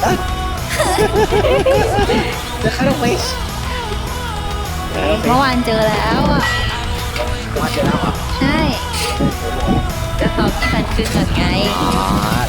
เลยเจอคาราเมสเมื่อวานเจอแล้วอะมาเจอแล้วอะใช่ก็เขาที่มันขึ้นกันไง อ๋อ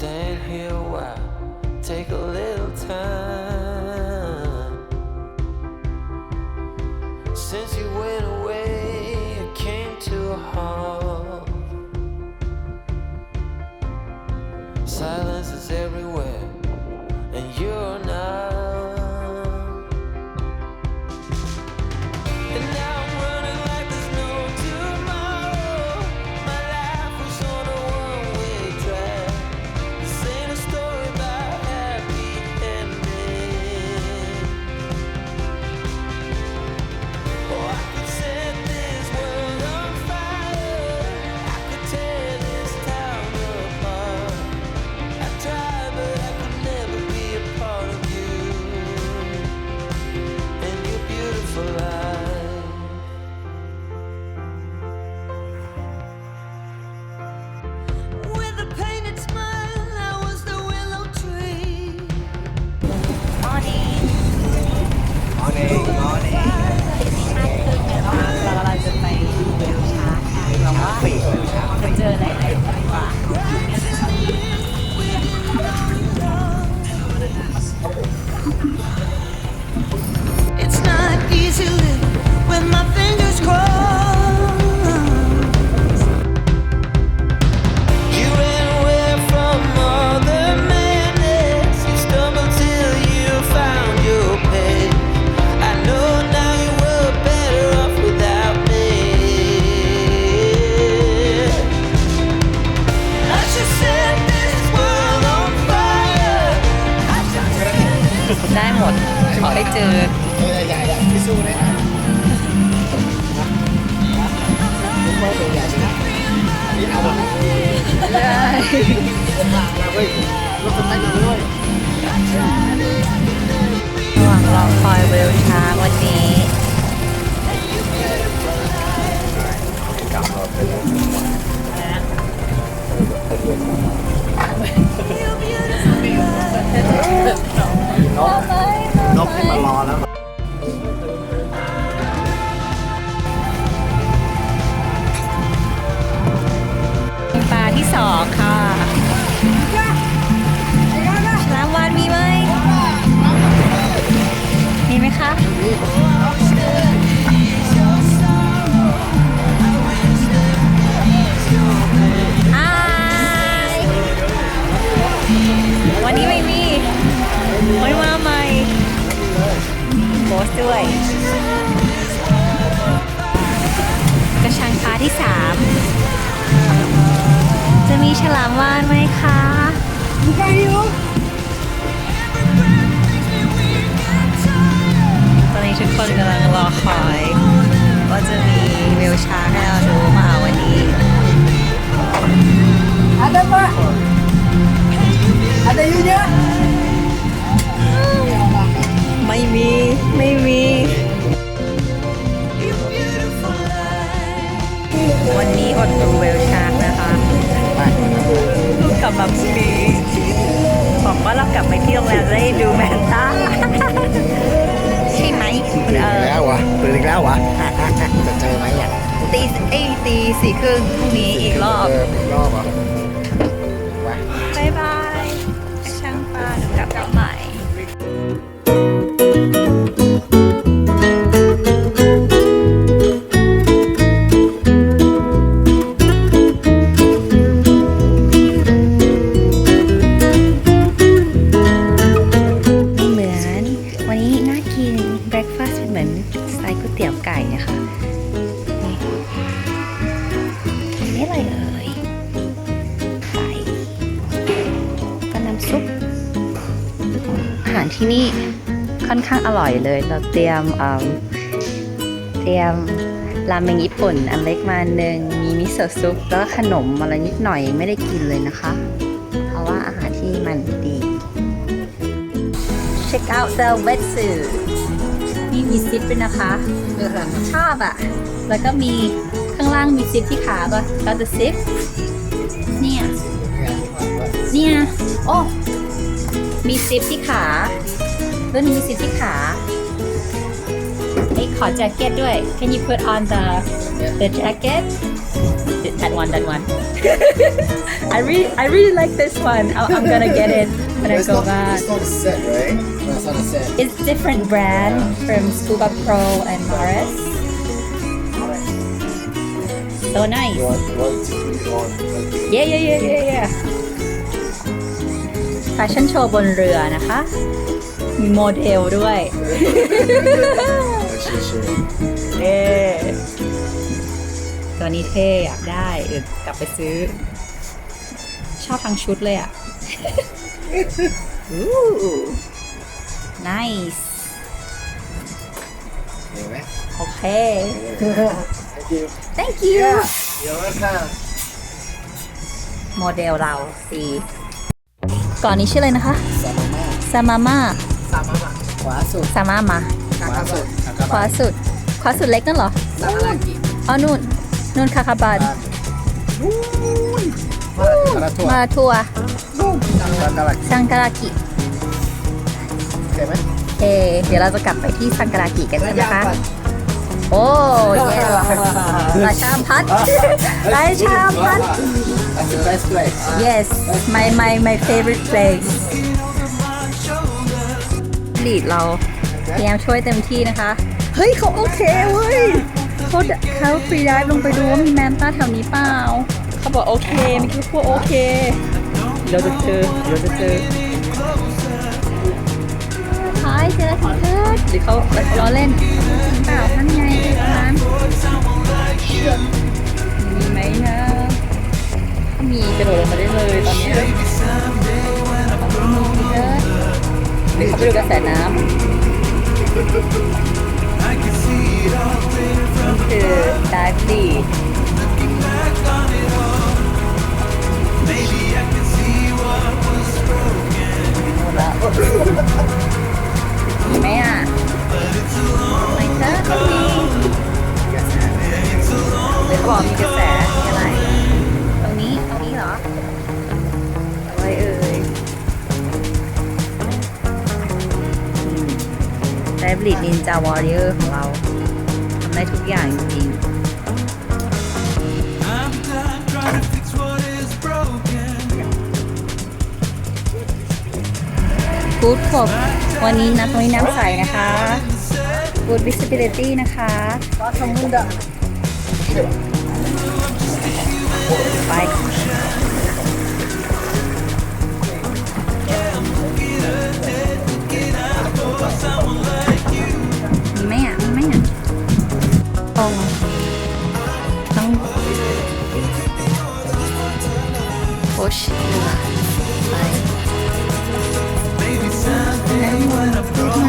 Stand here a while, take a little time. Since you went away, it came to a halt. Silence is everywhere, ม ได้หมด ขอให้เจอตัวใหญ่ๆที่สู้ได้นะลูกโม่ตัวใหญ่นะนี่เอาแบบเป็นหลังนะเว้ยรถสไตล์มาด้วยระหว่างรอคอยเวลชาร์วันนี้กลับมาเป็นน ที่สามจะมีฉลามวานไหมคะตอนนี้ทุกคนกำลังรอคอยว่าจะมีวิวช้างให้เราดูมาวันนี้ Ada pak? Ada yunya? กดดูเวลชาร์กนะคะลูกกลับมาพรุ่งนี้บอกว่าเรากลับไปเที่ยวแล้วได้ดูแมนตาใช่ไหมคุณเแล้ววะเปิดแล้ววะจะเจอไหมอะตีเอ้ตีสี่ครึ่งพรุ่งนี้อีกรอบอีกรอบอะบายบายช่างปลาหนูกลับกลับม่า ร่อยเลย เราเตรียมเเตรียมราเมงญี่ปุ่น อันเล็กมาหนึ่งมีมิโซะซุปแล้วขนมอะไรนิดหน่อยไม่ได้กินเลยนะคะ เพราะว่าอาหารที่มันดี Check out the wetsuit นี่มีซิปด้วยนะคะ ชอบอะ แล้วก็มีข้างล่างมีซิปที่ขาป่ะ got the zip เนี่ย เนี่ย โอ้ มีซิปที่ขา รื่องนี้มีซิปที่ขาไอ้ยขอแจ็คเก็ตด้วย Can you put on the the jacket that one that one I really I really like this one I'm, I'm gonna get it when I It's go not, back it's not a set, right? No, it's not a set. It's different brand from Scuba Pro and Morris so nice You want, you want to put it on. like, yeah yeah yeah yeah yeah แฟชั่นโชว์บนเรือนะคะ มีโมเดลด้วย Sure, sure. เท่ตัวนี้เท่อยากได้เออกลับไปซื้อ ชอบทั้งชุดเลยอะ อู้ nice เห็นไหมโอเค Thank you. thank you You're welcome. โมเดลเราสีก่อนนี้ชื่ออะไรนะคะซามาม่าซามาม่าซามาม่าขวาสุดซามามาขวาสุดขวาสุด ขวาสุดเล็กนั่นเหรอซามารากิอ๋อนู่นนู่นคาคาบันมาราทัวมาทัวร์ซามารากิซังการากิโอเคไหมเอเดี๋ยวเราจะกลับไปที่ซังการากิกันใช่ไหมคะ โอ้เย้ราชาพัฒน์ราชาพัฒน์ That's the best place yes my my my favorite place ลีดเราพยายามช่วยเต็มที่นะคะ เฮ้ยเขาโอเคเว้ยเขาเขาฟรีดิฟลงไปดูว่ามีแมนต้าแถวนี้เปล่าเขาบอกโอเคเมื่อกี้พวกโอเคเดี๋ยวเราจะเจอเดี๋ยวเราจะเจอท้ายเจอทีเทิดหรือเขาล้อเล่นจริงเปล่าท่านไงร้านมีไหมนะถ้ามีกระโดดลงมาได้เลยตอนเนี้ยหรือเขาไปดูกระแสน้ำคือดิฟลีดหมดแล้วมีไหมอะไม่เจอก็มีหรือเขาบอกมีกระแส แฮบลิดนินจาวอร์เออร์ของเราทำได้ทุกอย่างจริงกูดขอบวันนี้นะตรงนี้น้ำใสนะคะกูดวิสิบิลิตี้นะคะก็ทำมุ่งเดไป she lies. Maybe someday when I grow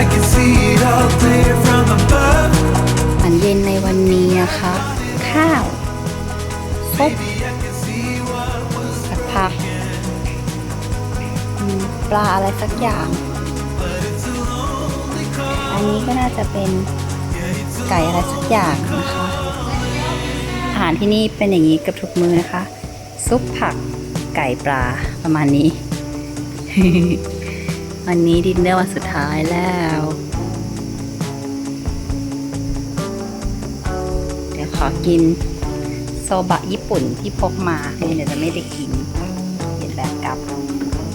I can see it all clear from above. อาหารเย็นในวันนี้นะคะข้าวซุปผัดผักอืมปลาอะไรสักอย่าง อันนี้ก็น่าจะเป็นไก่อะไรสักอย่างนะคะ อาหารที่นี่เป็นอย่างนี้เกับทุกมื้อนะคะ ซุปผักไก่ปลาประมาณนี้ วันนี้ดินเนอร์วันสุดท้ายแล้ว เดี๋ยวขอกินโซบะญี่ปุ่นที่พกมาเดี๋ยวจะไม่ได้กินเดี๋ยวแบกกลับ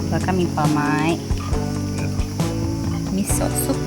แล้วก็มีผลไม้ มิโซะซุป